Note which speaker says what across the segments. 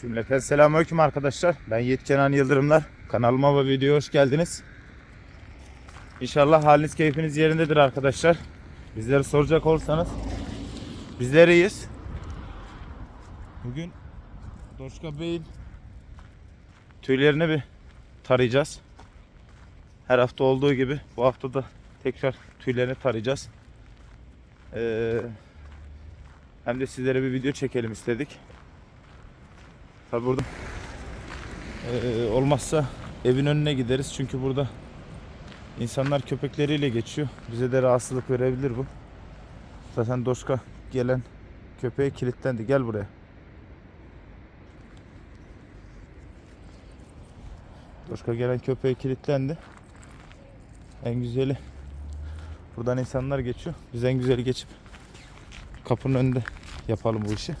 Speaker 1: Cümleten selamünaleyküm arkadaşlar. Ben Yiğit Kenan Yıldırımlar. Kanalıma ve videoya hoş geldiniz. İnşallah haliniz keyfiniz yerindedir arkadaşlar. Bizleri soracak olursanız bizler iyiyiz. Bugün Doşka Bey'in tüylerini bir tarayacağız. Her hafta olduğu gibi bu hafta da tekrar tüylerini tarayacağız. Ee, hem de sizlere bir video çekelim istedik. Tabi burada eee, olmazsa evin önüne gideriz çünkü burada insanlar köpekleriyle geçiyor. Bize de rahatsızlık verebilir bu. Zaten Doşka gelen köpeğe kilitlendi. Gel buraya. Doşka gelen köpeğe kilitlendi. En güzeli buradan insanlar geçiyor. Biz en güzeli geçip kapının önünde yapalım bu işi.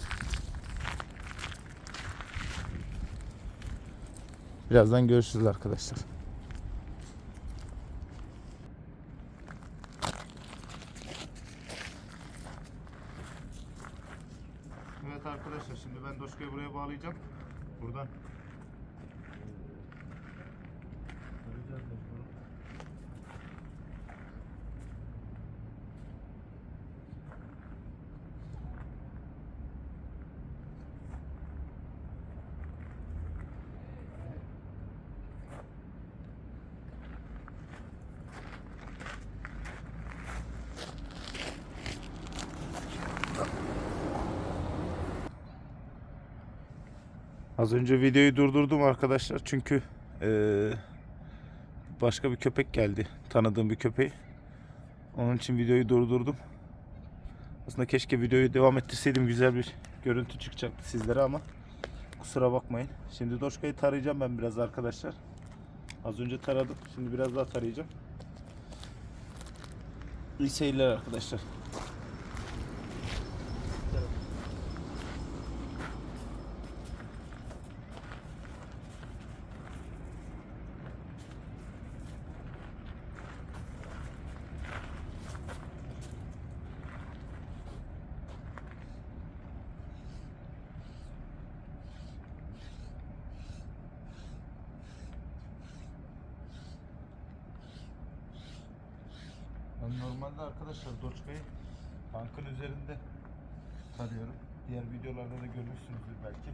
Speaker 1: Birazdan görüşürüz arkadaşlar. Evet arkadaşlar şimdi ben Doşka'yı buraya bağlayacağım. Buradan Az önce videoyu durdurdum arkadaşlar çünkü eee, başka bir köpek geldi. Tanıdığım bir köpeği. Onun için videoyu durdurdum. Aslında keşke videoyu devam ettirseydim güzel bir görüntü çıkacaktı sizlere ama kusura bakmayın. Şimdi Doşka'yı tarayacağım ben biraz arkadaşlar. Az önce taradım. Şimdi biraz daha tarayacağım. İyi seyirler arkadaşlar. Ben normalde arkadaşlar Doçka'yı tankın üzerinde tarıyorum. Diğer videolarda da görmüşsünüzdür belki.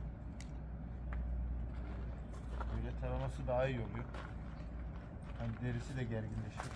Speaker 1: Böyle taraması daha iyi oluyor. Hani derisi de gerginleşiyor.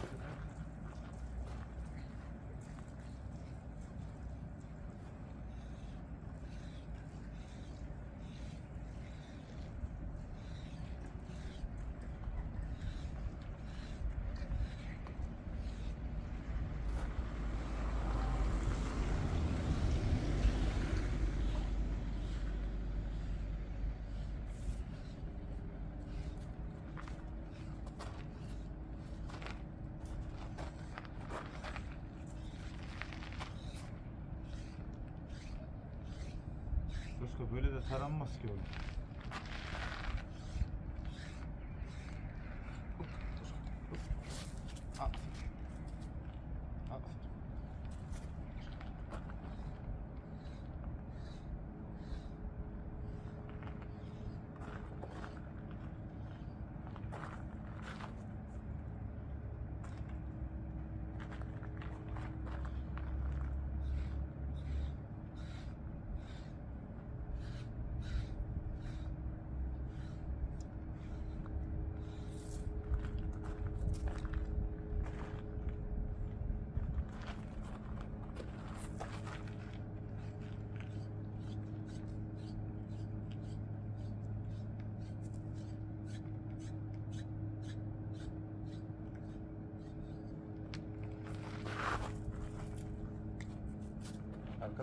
Speaker 1: Doçka böyle de taranmaz ki oğlum.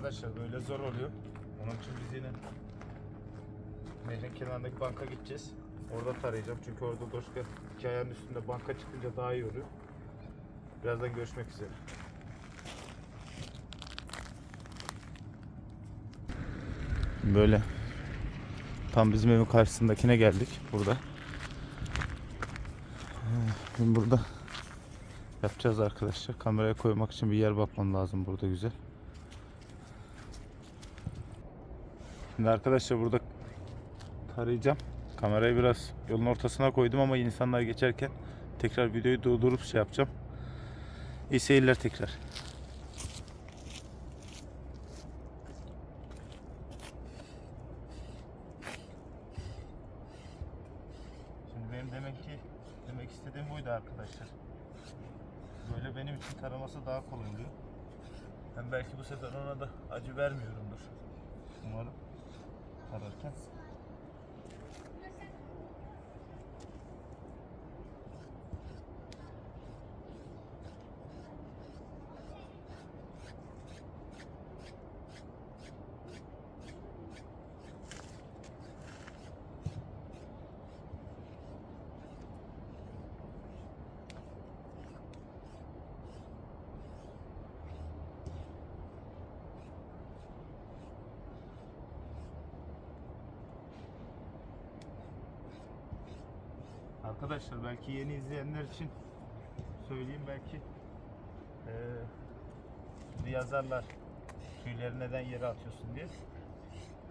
Speaker 1: Arkadaşlar böyle zor oluyor. Onun için biz yine nehrin kenarındaki banka gideceğiz. Orada tarayacağım çünkü orada Doşka iki ayağın üstünde banka çıkınca daha iyi oluyor. Birazdan görüşmek üzere. Böyle tam bizim evin karşısındakine geldik burada. Şimdi burada yapacağız arkadaşlar. Kameraya koymak için bir yer bakmam lazım burada güzel. Şimdi arkadaşlar burada tarayacağım. Kamerayı biraz yolun ortasına koydum ama insanlar geçerken tekrar videoyu durdurup şey yapacağım. İyi seyirler tekrar. Şimdi benim demek ki demek istediğim buydu arkadaşlar. Böyle benim için taraması daha kolay oluyor. Hem belki bu sefer ona da acı vermiyorumdur. Umarım tararken. Arkadaşlar belki yeni izleyenler için söyleyeyim belki şimdi yazarlar tüyleri neden yere atıyorsun diye.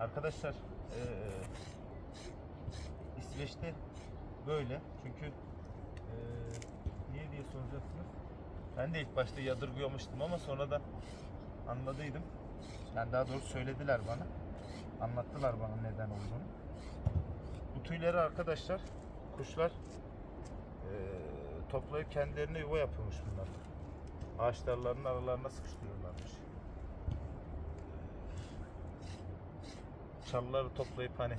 Speaker 1: Arkadaşlar eee İsveç'te böyle çünkü eee niye diye soracaksınız. Ben de ilk başta yadırgıyormuştum ama sonra da anladıydım. Yani daha doğrusu söylediler bana. Anlattılar bana neden olduğunu. Bu tüyleri arkadaşlar kuşlar eee, toplayıp kendilerine yuva yapıyormuş bunlar. Ağaç dallarının aralarına sıkıştırıyorlarmış. Çalıları toplayıp hani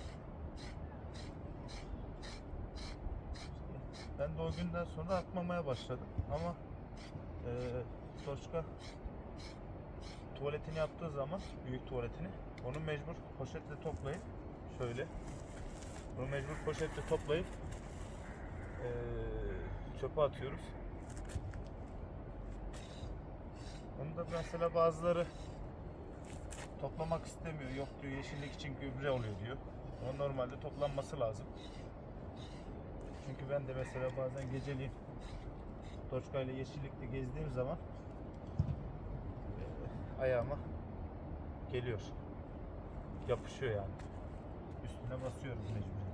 Speaker 1: ben de o günden sonra atmamaya başladım ama eee Toşka tuvaletini yaptığı zaman büyük tuvaletini onu mecbur poşetle toplayıp şöyle bunu mecbur poşetle toplayıp eee çöpe atıyoruz. Onu da mesela bazıları toplamak istemiyor. Yok diyor yeşillik için gübre oluyor diyor. O normalde toplanması lazım. Çünkü ben de mesela bazen geceliğin Toçka ile yeşillikte gezdiğim zaman eee, ayağıma geliyor. Yapışıyor yani. Üstüne basıyoruz mecbur.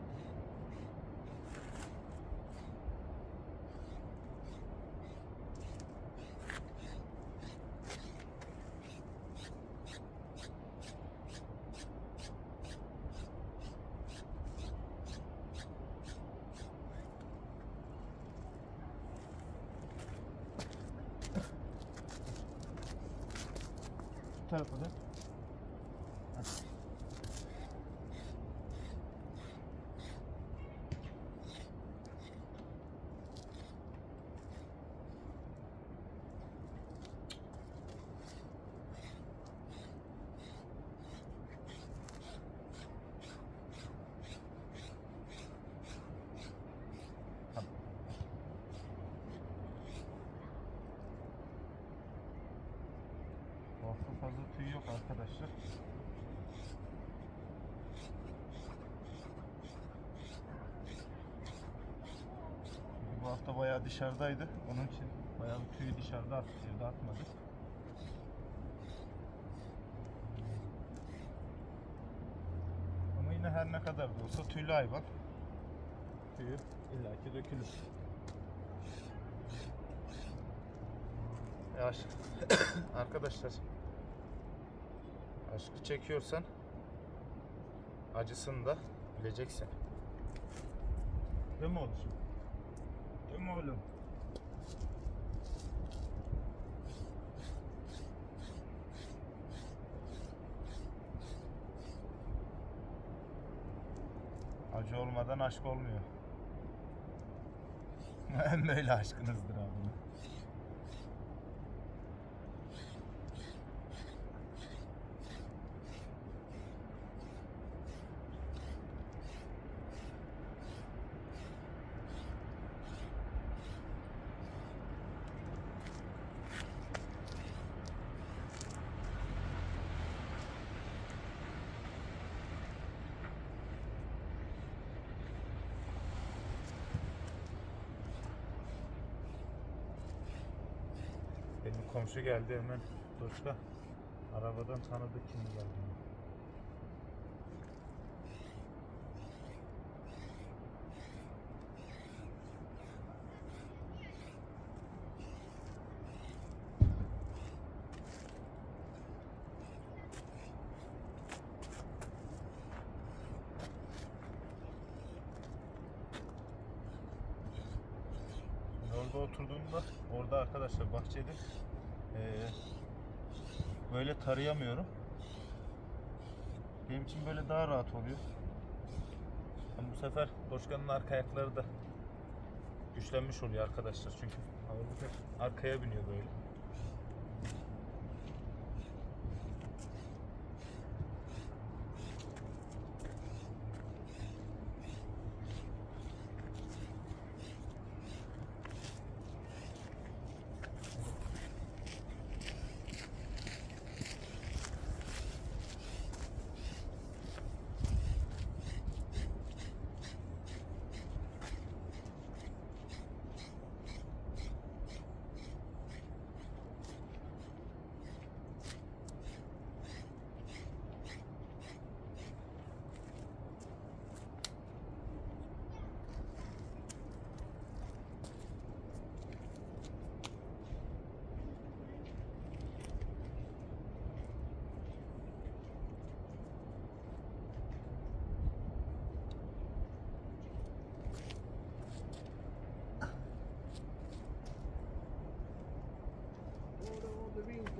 Speaker 1: Bu tarafa da. Tüy yok arkadaşlar. Çünkü bu hafta bayağı dışarıdaydı. Onun için bayağı tüyü dışarıda atıyordu, atmadı. Ama yine her ne kadar da olsa tüylü hayvan. Tüyü illaki dökülür. Ya aşk- arkadaşlar aşkı çekiyorsan acısını da bileceksin. Değil mi oğlum? Değil mi oğlum? Acı olmadan aşk olmuyor. En böyle aşkınızdır abi. Benim komşu geldi hemen Doçka. Arabadan tanıdı kim geldi. Oturduğumda orada arkadaşlar bahçede eee, böyle tarayamıyorum. Benim için böyle daha rahat oluyor. Ama bu sefer Doşkan'ın arka ayakları da güçlenmiş oluyor arkadaşlar çünkü arkaya biniyor böyle.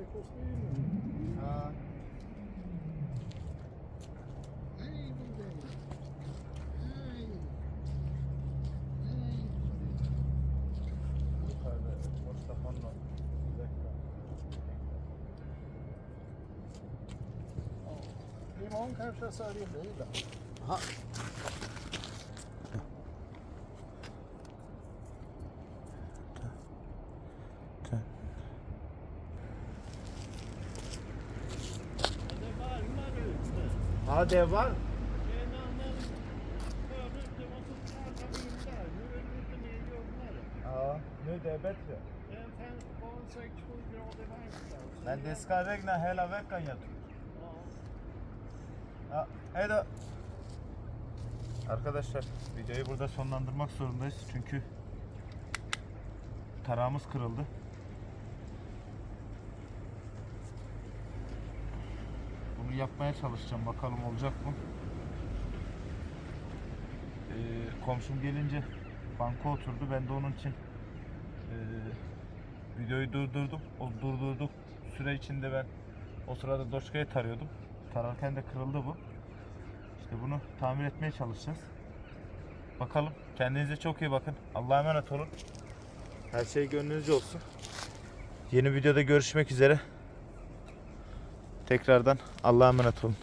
Speaker 1: Bir dakika.
Speaker 2: Imorgon kanske jag säljer bilen. En fem, bara en 6-7 grader varmt alltså.
Speaker 1: Men det ska regna hela veckan jag tror.
Speaker 2: Ja.
Speaker 1: Ha, hej då. Arkadaşlar videoyu burada sonlandırmak zorundayız çünkü tarağımız kırıldı. Bunu yapmaya çalışacağım bakalım olacak mı? Ee, komşum gelince banka oturdu ben de onun için ee, videoyu durdurdum. O durdurduk süre içinde ben o sırada Doçka'yı tarıyordum. Tararken de kırıldı bu. İşte bunu tamir etmeye çalışacağız. Bakalım. Kendinize çok iyi bakın. Allah'a emanet olun. Her şey gönlünüzce olsun. Yeni videoda görüşmek üzere. Tekrardan Allah'a emanet olun.